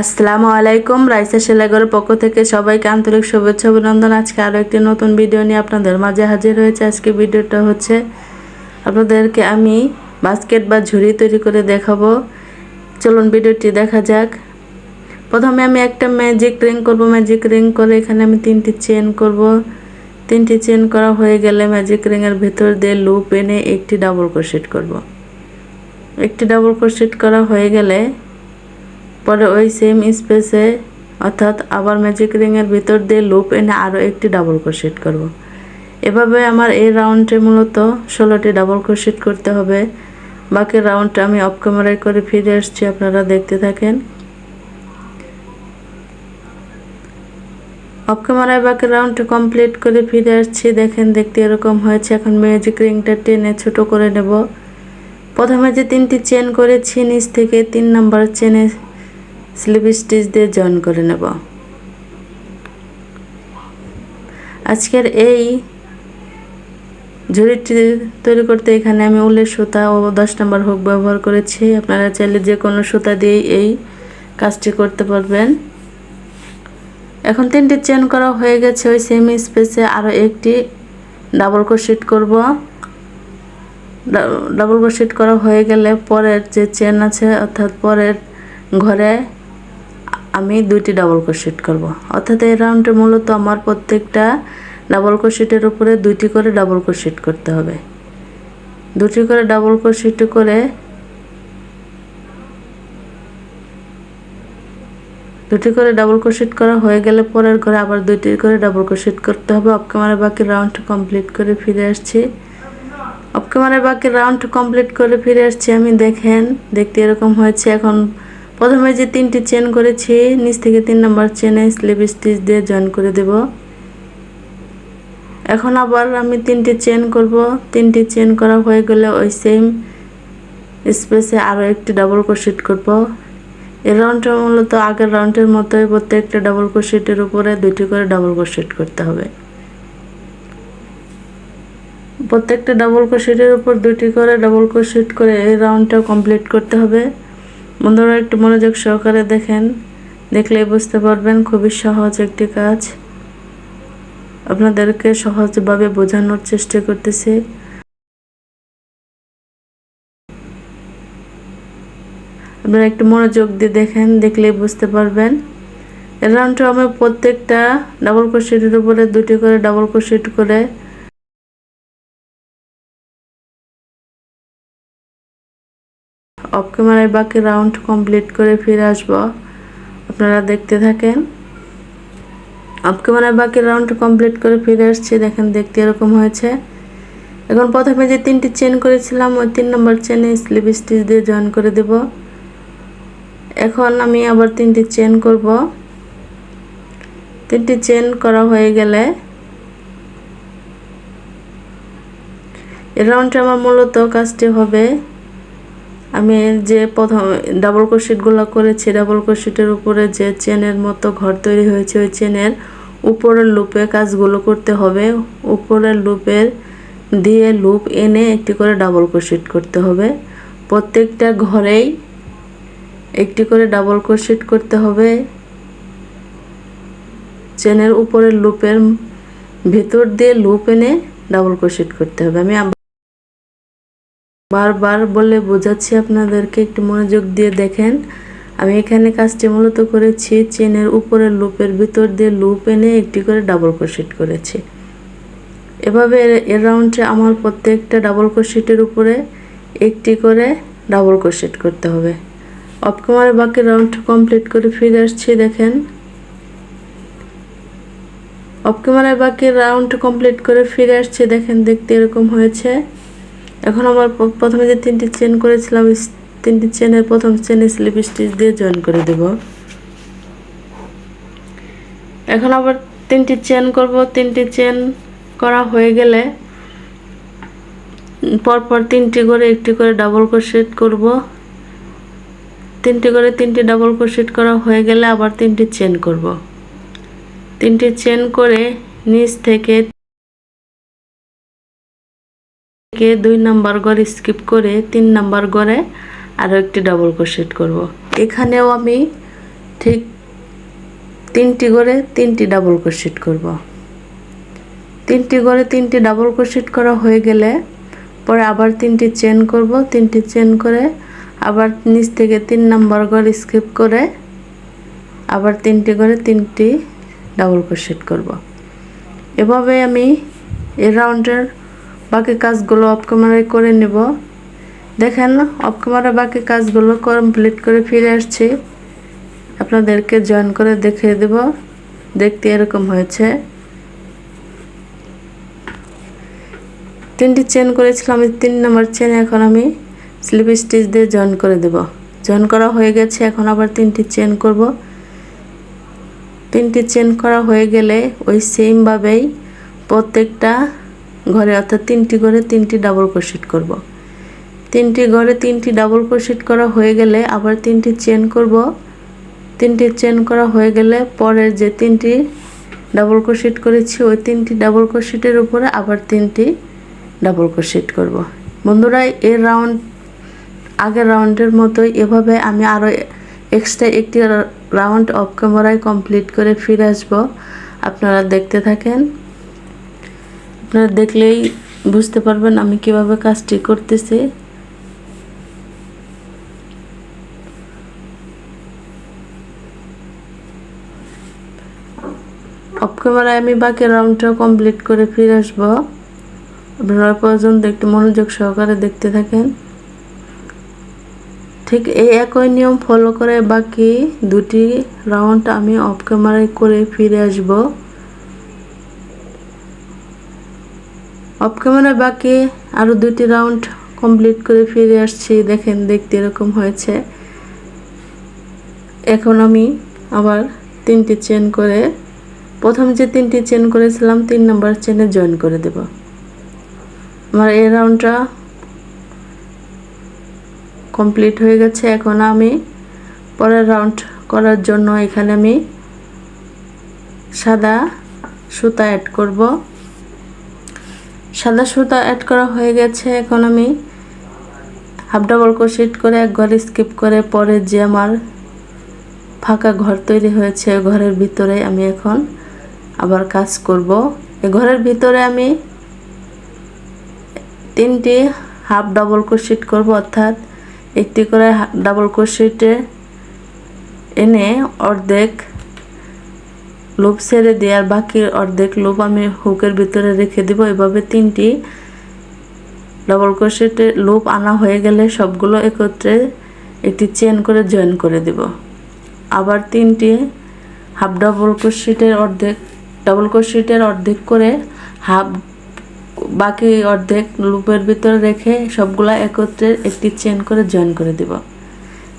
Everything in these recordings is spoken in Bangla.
আসসালামু আলাইকুম, রাইসা সেলাগরের পক্ষ থেকে সবাইকে আন্তরিক শুভেচ্ছা, অভিনন্দন। আজকে আরও একটি নতুন ভিডিও নিয়ে আপনাদের মাঝে হাজির হয়েছে। আজকে ভিডিওটা হচ্ছে আপনাদেরকে আমি বাস্কেট বা ঝুড়ি তৈরি করে দেখাবো। চলুন ভিডিওটি দেখা যাক। প্রথমে আমি একটা ম্যাজিক রিং করব। ম্যাজিক রিং করে এখানে আমি তিনটি চেন করব। তিনটি চেন করা হয়ে গেলে ম্যাজিক রিংয়ের ভেতর দিয়ে লুপ এনে একটি ডাবল ক্রোশেট করব। একটি ডাবল ক্রোশেট করা হয়ে গেলে পরে ওই সেম স্পেসে অর্থাৎ আবার ম্যাজিক রিংয়ের ভিতর দিয়ে লুপ এনে আরও একটি ডাবল ক্রোশেট করব। এভাবে আমার এই রাউন্ডে মূলত ষোলোটি ডাবল ক্রোশেট করতে হবে। বাকি রাউন্ডটা আমি অফ ক্যামেরায় করে ফিরে আসছি, আপনারা দেখতে থাকেন। অফ ক্যামেরায় বাকি রাউন্ডটা কমপ্লিট করে ফিরে আসছি, দেখেন দেখতে এরকম হয়েছে। এখন ম্যাজিক রিংটা টেনে ছোট করে নেব। প্রথমে যে তিনটি চেন করেছি, নিচ থেকে তিন নাম্বার চেনে স্লিপ স্টিচ দিয়ে জয়েন করে নেব। আজকের এই ঝুড়িটি তৈরি করতে এখানে আমি উলের সুতা ও দশ নম্বর হুক ব্যবহার করেছি। আপনারা চাইলে যে কোনো সুতা দিয়েই এই কাজটি করতে পারবেন। এখন তিনটি চেন করা হয়ে গেছে, ওই সেম স্পেসে আরও একটি ডাবল ক্রোশেট করব। ডাবল ক্রোশেট করা হয়ে গেলে পরের যে চেন আছে, অর্থাৎ পরের ঘরে আমি দুইটি ডাবল ক্রোশেট করব। অর্থাৎ এই রাউন্ডে মূলত আমার প্রত্যেকটা ডাবল ক্রোশেটের উপরে দুইটি করে ডাবল ক্রোশেট করতে হবে। দুটি করে ডাবল ক্রোশেট করে দুটি করে ডাবল ক্রোশেট করা হয়ে গেলে পরের ঘরে আবার দুইটি করে ডাবল ক্রোশেট করতে হবে। অফ ক্যামেরা বাকি রাউন্ড কমপ্লিট করে ফিরে আসছি। অফ ক্যামেরা বাকি রাউন্ড কমপ্লিট করে ফিরে আসছি। আমি দেখেন, দেখতে এরকম হয়েছে। এখন প্রথমে যে তিনটি চেন করেছি, নিচ থেকে তিন নম্বর চেনে স্লিপ স্টিচ দিয়ে জয়েন করে দেব। এখন আবার আমি তিনটি চেন করব। তিনটি চেন করা হয়ে গেলে ওই সেম স্পেসে আরও একটি ডাবল ক্রোশেট করব। এই রাউন্ডটা মূলত আগের রাউন্ডের মতোই প্রত্যেকটা ডাবল ক্রোশেটের উপরে দুটি করে ডাবল ক্রোশেট করতে হবে। প্রত্যেকটা ডাবল ক্রোশেটের উপর দুটি করে ডাবল ক্রোশেট করে এই রাউন্ডটা কমপ্লিট করতে হবে। বন্ধুরা, একটু মনোযোগ সহকারে দেখেন। দেখলেই বুঝতে পারবেন, খুবই সহজ একটি কাজ। আপনাদেরকে সহজভাবে বোঝানোর চেষ্টা করতেছি। আপনারা একটু মনোযোগ দিয়ে দেখেন, দেখলেই বুঝতে পারবেন। এর রাউন্ডটা আমি প্রত্যেকটা ডাবল ক্রোশেটের উপরে দুটি করে ডাবল ক্রোশেট করে অফ ক্যামেরায় বাকি রাউন্ড কমপ্লিট করে ফিরে আসব। আপনারা দেখতে থাকেন। অফ ক্যামেরায় বাকি রাউন্ড কমপ্লিট করে ফিরে আসছি। দেখেন, দেখতে এরকম হয়েছে। এখন প্রথমে যে তিনটি চেন করেছিলাম, ওই তিন নম্বর চেনে স্লিপ স্টিচ দিয়ে জয়েন করে দেব। এখন আমি আবার তিনটি চেন করব। তিনটি চেন করা হয়ে গেলে এই রাউন্ডে আমার মূলত কাজটি হবে আমি যে প্রথম ডাবল ক্রোশেটগুলো করেছি ডাবল ক্রোশেটের উপরে যে চেনের মতো ঘর তৈরি হয়েছে, ওই চেনের উপরের লুপে কাজগুলো করতে হবে। উপরের লুপের দিয়ে লুপ এনে একটি করে ডাবল ক্রোশেট করতে হবে। প্রত্যেকটা ঘরেই একটি করে ডাবল ক্রোশেট করতে হবে। চেনের উপরের লুপের ভেতর দিয়ে লুপ এনে ডাবল ক্রোশেট করতে হবে। আমি বারবার বলে বোঝাচ্ছি আপনাদেরকে, একটু মনোযোগ দিয়ে দেখেন। আমি এখানে কাজটি মূলত করেছি চেনের উপরের লুপের ভিতর দিয়ে লুপ এনে একটি করে ডাবল ক্রোশেট করেছি। এভাবে এর রাউন্ডে আমার প্রত্যেকটা ডাবল ক্রোশেটের উপরে একটি করে ডাবল ক্রোশেট করতে হবে। অফ ক্যামেরা বাকি রাউন্ড কমপ্লিট করে ফিরে আসছি, দেখেন। অফ ক্যামেরায় বাকি রাউন্ড কমপ্লিট করে ফিরে আসছে, দেখেন, দেখতে এরকম হয়েছে। এখন আমার প্রথমে যে তিনটি চেন করেছিলাম তিনটি চেনের প্রথম চেনে স্লিপ স্টিচ দিয়ে জয়েন করে দেব। এখন আবার তিনটি চেন করব। তিনটি চেন করা হয়ে গেলে পরপর তিনটি করে একটি করে ডাবল ক্রোশেট করব। তিনটি করে তিনটি ডাবল ক্রোশেট করা হয়ে গেলে আবার তিনটি চেন করব। তিনটি চেন করে নিচ থেকে কে দুই নাম্বার ঘর স্কিপ করে তিন নাম্বার ঘরে আরও একটি ডাবল ক্রোশেট করব। এখানেও আমি ঠিক তিনটি করে তিনটি ডাবল ক্রোশেট করব। তিনটি করে তিনটি ডাবল ক্রোশেট করা হয়ে গেলে পরে আবার তিনটি চেন করব। তিনটি চেন করে আবার নিচ থেকে তিন নাম্বার করে স্কিপ করে আবার তিনটি করে তিনটি ডাবল ক্রোশেট করব। এভাবে আমি এ রাউন্ডের বাকি কাজগুলো অফ করে নেব। দেখেন অফ বাকি কাজগুলো কমপ্লিট করে ফিরে আসছি। আপনাদেরকে জয়েন করে দেখিয়ে দেব। দেখতে এরকম হয়েছে। তিনটি চেন করেছিলাম আমি তিন নম্বর চেন এখন আমি স্লিপ স্টিচ দিয়ে জয়েন করে দেব। জয়েন করা হয়ে গেছে, এখন আবার তিনটি চেন করব। তিনটি চেন করা হয়ে গেলে ওই সেমভাবেই প্রত্যেকটা ঘরে অর্থাৎ তিনটি ঘরে তিনটি ডাবল ক্রোশেট করব। তিনটি ঘরে তিনটি ডাবল ক্রোশেট করা হয়ে গেলে আবার তিনটি চেন করব। তিনটি চেন করা হয়ে গেলে পরের যে তিনটি ডাবল ক্রোশেট করেছি, ওই তিনটি ডাবল ক্রোশেটের উপরে আবার তিনটি ডাবল ক্রোশেট করব। বন্ধুরা এর রাউন্ড আগের রাউন্ডের মতোই এভাবে আমি আরও এক্সট্রা একটি রাউন্ড অফ ক্যামেরায় কমপ্লিট করে ফিরে আসব। আপনারা দেখতে থাকেন। আপনারা দেখলেই বুঝতে পারবেন আমি কীভাবে কাজটি করতেছি। অফ ক্যামেরায় আমি বাকি রাউন্ডটা কমপ্লিট করে ফিরে আসব। আপনারা পর্যন্ত একটু মনোযোগ সহকারে দেখতে থাকেন। ঠিক এই একই নিয়ম ফলো করে বাকি দুটি রাউন্ড আমি অফ ক্যামেরায় করে ফিরে আসব। অফ ক্যামেরায় বাকি আরও দুটি রাউন্ড কমপ্লিট করে ফিরে আসছি। দেখেন, দেখতে এরকম হয়েছে। এখন আমি আবার তিনটি চেন করে, প্রথম যে তিনটি চেন করেছিলাম, তিন নম্বর চেনে জয়েন করে দেব। আমার এই রাউন্ডটা কমপ্লিট হয়ে গেছে। এখন আমি পরের রাউন্ড করার জন্য এখানে আমি সাদা সুতা অ্যাড করব। সাদা সুতা অ্যাড করা হয়ে গেছে এখন আমি হাফ ডাবল ক্রোশেট করে এক ঘর স্কিপ করে পরে যে আমার ফাঁকা ঘর তৈরি হয়েছে ঘরের ভিতরে আমি এখন আবার কাজ করব। এ ঘরের ভিতরে আমি তিনটি হাফ ডাবল ক্রোশেট করব, অর্থাৎ একটি করে ডাবল ক্রোশেটে এনে অর্ধেক লোভ ছেড়ে দিয়ে আর বাকি অর্ধেক লোভ আমি হুকের ভিতরে রেখে দিব। এভাবে তিনটি ডাবল ক্রোশেটে লোভ আনা হয়ে গেলে সবগুলো একত্রে একটি চেন করে জয়েন করে দিব। আবার তিনটি হাফ ডাবল ক্রোশেটের অর্ধেক ডাবল ক্রোশেটের অর্ধেক করে হাফ বাকি অর্ধেক লুপের ভিতরে রেখে সবগুলা একত্রে একটি চেন করে জয়েন করে দিব।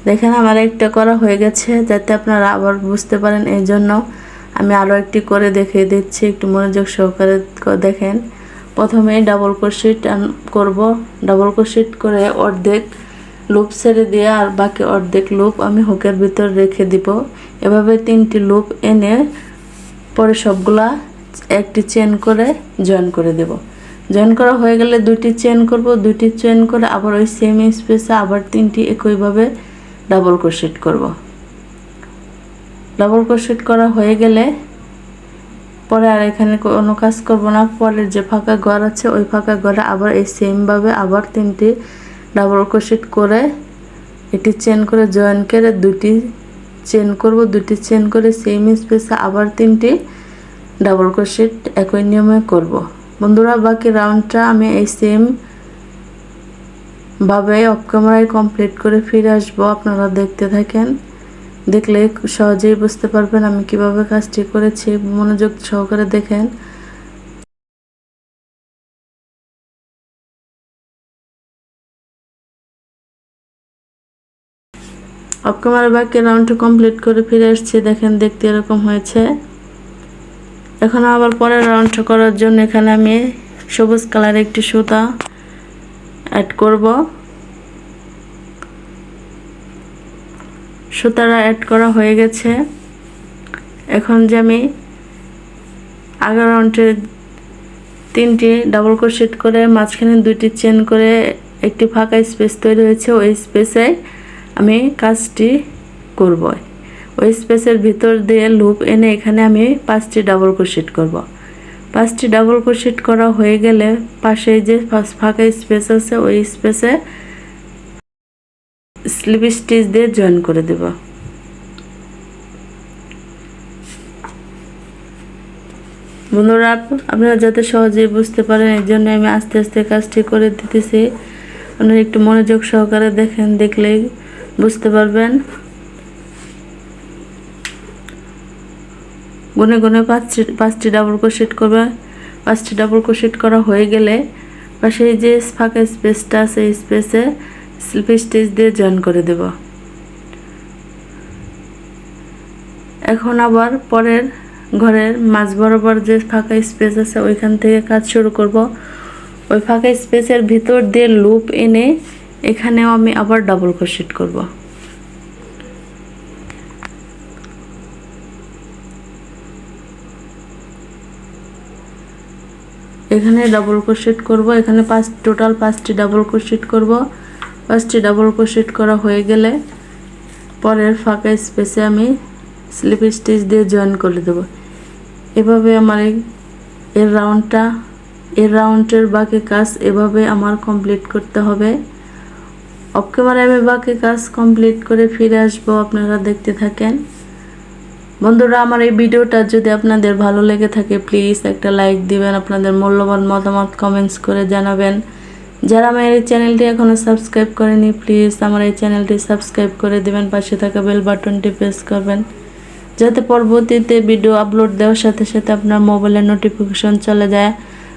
দেখেন আমার একটা করা হয়ে গেছে, যাতে আপনারা আবার বুঝতে পারেন এই জন্য আমি আরও একটি করে দেখিয়ে দিচ্ছি, একটু মনোযোগ সহকারে দেখেন। প্রথমে ডাবল ক্রোশেট করব। ডাবল ক্রোশেট করে অর্ধেক লুপ ছেড়ে দিয়ে আর বাকি অর্ধেক লুপ আমি হুকের ভিতর রেখে দিব। এভাবে তিনটি লুপ এনে পরে সবগুলা একটি চেন করে জয়েন করে দেব। জয়েন করা হয়ে গেলে দুটি চেন করব দুটি চেন করে আবার ওই সেম স্পেসে আবার তিনটি একইভাবে ডাবল ক্রোশেট করব। ডাবল ক্রোশেট করা হয়ে গেলে পরে আর এখানে কোনো কাজ করব না। পরের যে ফাঁকা ঘর আছে, ওই ফাঁকা ঘরে আবার এই সেমভাবে আবার তিনটি ডাবল ক্রোশেট করে এটি চেন করে জয়েন করে দুটি চেন করব, দুটি চেন করে সেম স্পেসে আবার তিনটি ডাবল ক্রোশেট একই নিয়মে করব। বন্ধুরা, বাকি রাউন্ডটা আমি এই সেম ভাবে অফ ক্যামেরায় কমপ্লিট করে ফিরে আসব। আপনারা দেখতে থাকেন। দেখলে সহজেই বুঝতে পারবেন আমি কীভাবে কাজটি করেছি। মনোযোগ সহকারে দেখেন। অফ ক্যামেরা বাকি রাউন্ডটা কমপ্লিট করে ফিরে আসছি। দেখেন, দেখতে এরকম হয়েছে। এখন আবার পরের রাউন্ডটা করার জন্য এখানে আমি সবুজ কালার একটি সুতা অ্যাড করব। সুতাটা অ্যাড করা হয়ে গেছে। এখন যে আমি আগের রাউন্ডে তিনটি ডাবল ক্রোশেট করে মাঝখানে দুইটি চেন করে একটি ফাঁকা স্পেস তৈরি হয়েছে, ওই স্পেসে আমি কাজটি করব। ওই স্পেসের ভিতর দিয়ে লুপ এনে এখানে আমি পাঁচটি ডাবল ক্রোশেট করব। পাঁচটি ডাবল ক্রোশেট করা হয়ে গেলে পাশে যে ফাঁকা স্পেস আছে, ওই স্পেসে স্লিপ স্টিচ দিয়ে জয়েন করে দেব। বন্ধুরা, আপনারা যাতে সহজেই বুঝতে পারেন, এই জন্য আমি আস্তে আস্তে কাজটি করে দিতেছি। আপনারা একটু মনোযোগ সহকারে দেখেন, দেখলেই বুঝতে পারবেন। গুনে গুনে পাঁচটি পাঁচটি ডাবল ক্রোশেট করবে। পাঁচটি ডাবল ক্রোশেট করা হয়ে গেলে পাশে যে ফাঁকা স্পেসটা আছে স্পেসে স্লিপ স্টিচ দিয়ে জয়েন করে দেব। এখন আবার পরের ঘরের মাঝ বরাবর যে ফাঁকা স্পেস আছে, ওইখান থেকে কাজ শুরু করব। ওই ফাঁকা স্পেসের ভিতর দিয়ে লুপ এনে এখানেও আমি আবার ডাবল ক্রোশেট করব। এখানে ডাবল ক্রোশেট করব, এখানে পাঁচ টোটাল পাঁচটি ডাবল ক্রোশেট করব। পাঁচটি ডাবল ক্রোশেট করা হয়ে গেলে পরের ফাঁকা স্পেসে আমি স্লিপ স্টিচ দিয়ে জয়েন করে দেবো। এভাবে আমার এর রাউন্ডটা এর রাউন্ডের বাকি কাজ এভাবে আমার কমপ্লিট করতে হবে। অফ ক্যামেরায় আমি বাকি কাজ কমপ্লিট করে ফিরে আসব, আপনারা দেখতে থাকেন। বন্ধুরা, আমার এই ভিডিওটা যদি আপনাদের ভালো লেগে থাকে প্লিজ একটা লাইক দিবেন, আপনাদের মূল্যবান মতামত কমেন্টস করে জানাবেন। যারা আমার এই চ্যানেলটি এখনও সাবস্ক্রাইব করেনি প্লিজ আমার এই চ্যানেলটি সাবস্ক্রাইব করে দেবেন, পাশে থাকা বেল বাটনটি প্রেস করবেন, যাতে পরবর্তীতে ভিডিও আপলোড দেওয়ার সাথে সাথে আপনার মোবাইলে নোটিফিকেশন চলে যায়।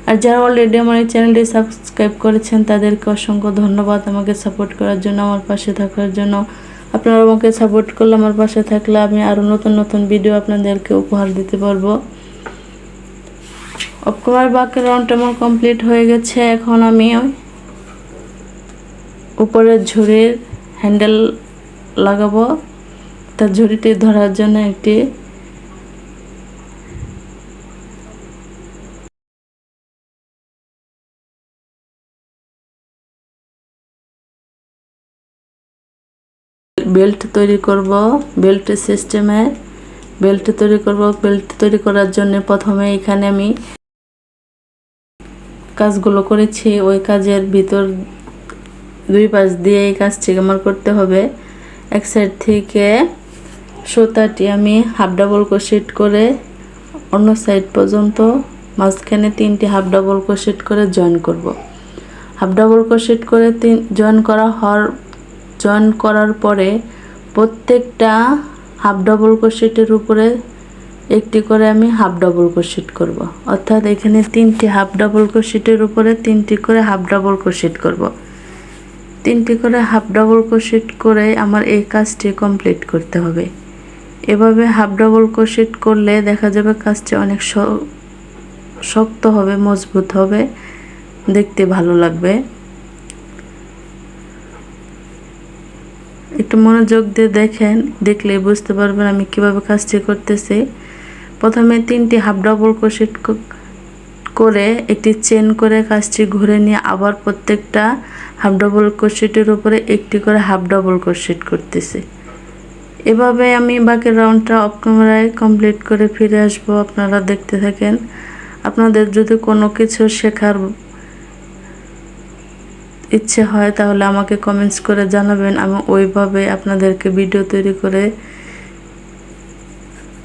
আর যারা অলরেডি আমার এই চ্যানেলটি সাবস্ক্রাইব করেছেন, তাদেরকে অসংখ্য ধন্যবাদ আমাকে সাপোর্ট করার জন্য, আমার পাশে থাকার জন্য। আপনারা আমাকে সাপোর্ট করলে আমার পাশে থাকলে আমি আরও নতুন নতুন ভিডিও আপনাদেরকে উপহার দিতে পারব। অপকুমার বাকি রাউন্ড আমার কমপ্লিট হয়ে গেছে, এখন আমি উপরের ঝুড়ির হ্যান্ডেল লাগাবো। তার ঝুড়িটি ধরার জন্য একটি বেল্ট তৈরি করব। বেল্ট সিস্টেমে বেল্ট তৈরি করব। বেল্ট তৈরি করার জন্য প্রথমে এখানে আমি কাজগুলো করেছি। ওই কাজের ভিতর দুই পাশ দিয়ে এই কাজটি আমার করতে হবে। এক সাইড থেকে সুতাটি আমি হাফ ডাবল কোশেট করে অন্য সাইড পর্যন্ত মাঝখানে তিনটি হাফ ডাবল কোশেট করে জয়েন করব। হাফ ডাবল কোশেট করে তিন জয়েন করা হওয়ার জয়েন করার পরে প্রত্যেকটা হাফ ডাবল কোশেটের উপরে একটি করে আমি হাফ ডাবল কোশেট করব। অর্থাৎ এখানে তিনটি হাফ ডাবল কোশেটের উপরে তিনটি করে হাফ ডাবল কোশেট করব। তিনটি করে হাফ ডাবল কোশেট করে আমার এই কাজটি কমপ্লিট করতে হবে। এভাবে হাফ ডাবল কোশেট করলে দেখা যাবে কাজটি অনেক শক্ত হবে, মজবুত হবে, দেখতে ভালো লাগবে। একটু মনোযোগ দিয়ে দেখেন, দেখলে বুঝতে পারবেন আমি কীভাবে কাজটি করতেছি। প্রথমে তিনটি হাফ ডাবল ক্রোশেট করে একটি চেন করে কাজটি ঘুরে নিয়ে আবার প্রত্যেকটা হাফ ডবল ক্রোশেটের উপরে একটি করে হাফ ডবল ক্রোশেট করতেছি। এভাবে আমি বাকি রাউন্ডটা অফ ক্যামেরায় কমপ্লিট করে ফিরে আসব। আপনারা দেখতে থাকেন। আপনাদের যদি কোনো কিছু শেখার ইচ্ছে হয় তাহলে আমাকে কমেন্টস করে জানাবেন। আমি ওইভাবে আপনাদেরকে ভিডিও তৈরি করে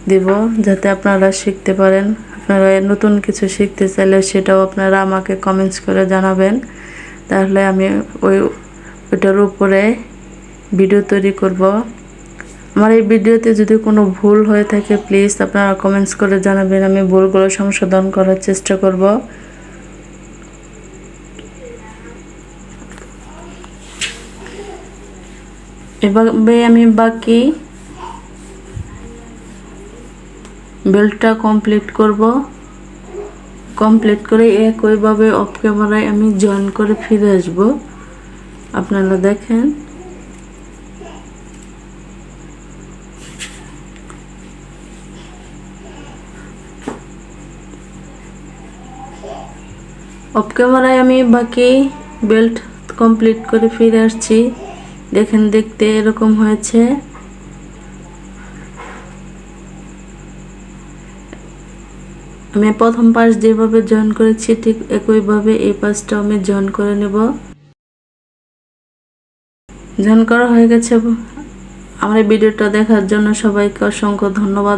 দেব যাতে আপনারা শিখতে পারেন। আপনারা নতুন কিছু শিখতে চাইলে সেটাও আপনারা আমাকে কমেন্টস করে জানাবেন। তাহলে আমি ওই, ওইটার উপরে ভিডিও তৈরি করব। আমার এই ভিডিওতে যদি কোনো ভুল হয়ে থাকে প্লিজ আপনারা কমেন্টস করে জানাবেন। আমি ভুলগুলো সংশোধন করার চেষ্টা করব। এভাবে আমি বাকি বেল্টটা কমপ্লিট করব। কমপ্লিট করে একইভাবে অফ ক্যামেরায় আমি জয়েন করে ফিরে আসব। আপনারা দেখেন। অফ ক্যামেরায় আমি বাকি বেল্ট কমপ্লিট করে ফিরে আসছি। দেখেন, দেখতে এরকম হয়েছে। আমি প্রথম পাশ যেভাবে জয়েন করেছি, ঠিক একইভাবে এই পাশটাও আমি জয়েন করে নেব। জয়েন করা হয়ে গেছে। আমার ভিডিওটা দেখার জন্য সবাইকে অসংখ্য ধন্যবাদ।